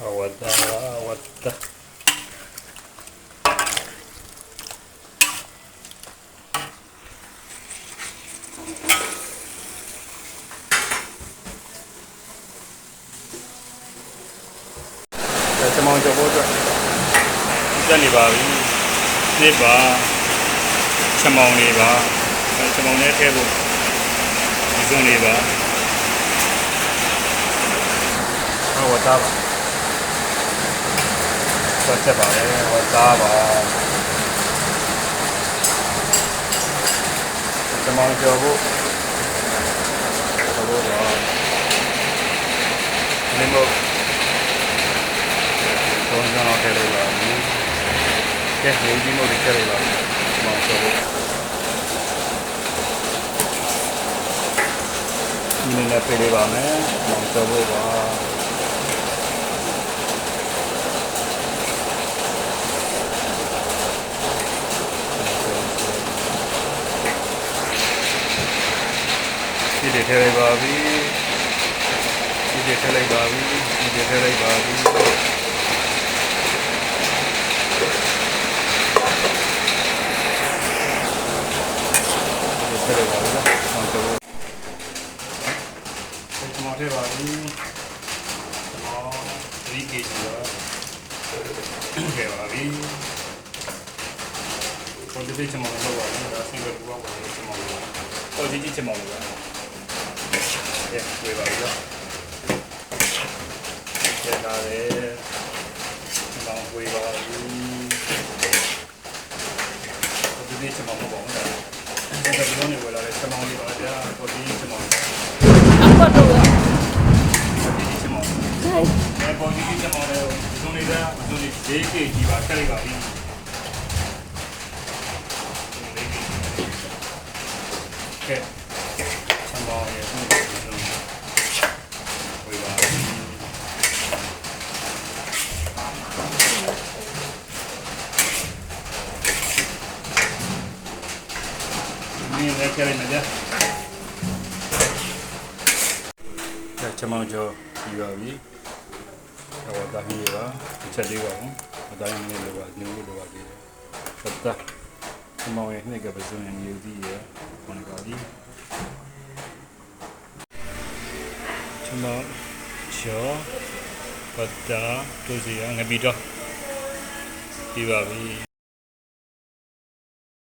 awada awada ။ကျွန်မတို့ဘောအတွက်တက်နေပါပြီ။နှစ်ပါ။ချက်မောင်နေပါ။ချက်မောင်နဲ့ထည့်ဖို့ဒီစုံနေပါ။ဟောတာပါ။ ဆက်ချက်ပါလေဝတ်သားပါချမောင်ကျော်ဖို့ဘောတော့နေမို့တော့ကျွန်တော်ထည့်လိုက်ပါဘူးကဲနေကြီးမို့ထည့်လိုက်ပါချမောင်ကျော်ဖို့ဒီနေ့လည်းပြေးလေးပါမယ်ချမောင်ကျော်ဖို့ပါဒီတွေထည့်လိုက်ပါ ပြီဒီတွေထည့်လိုက်ပါပြီဒီတွေထည့်လိုက်ပါပြီဒီထည့်လိုက်ပါပြီနော်ဆောင်းတော့ဒီမှာ ထည့်ပါပြီအော် 3kg ပါခဲ့ပါပြီကိုဒီချမောင်းလောက်ပါပြီဒါဆင်ကပူပါပါချမောင်းလောက်တော့ဒီကြီးချမောင်းလောက်ပါเย้တွေ့ပါပြီတော့ကျန်တာလေဒီမှာဝေးပါပြီဒီနေ့ချက်မမပေါ့နော်ဒါကဘယ်လိုနေဝယ်လာလဲချက်မောင်းလေးပါဗျာကိုဒီချက်မောင်းအပတ်တော့ဒီချက်မောင်းဆိုင်အဲပေါ်ဒီချက်မောင်းလေးဒီလိုနေတာဒီလိုနေ JK ကြီးပါထည့်လိုက်ပါပြီကဲချက်မောင်းရဲ့ဒီလိုဝေးပါပြီ မင်းလည်းကြိုက်နေကြ။ဒါချမောင်ကျော်ပြီးပါပြီ။တော့တာဟင်းရပါအချက်လေးပါဘူး။အတိုင်းလေးလိုပါညို့လိုပါကြည့်တယ်။သက်တာချမောင်ရဲ့နှစ်ကပစုံရဲ့မြူသီးရခေါင်းပါပြီ။ချမောင်ကျော်ပတ်တာတူစီရငပီတော့ပြီးပါပြီ။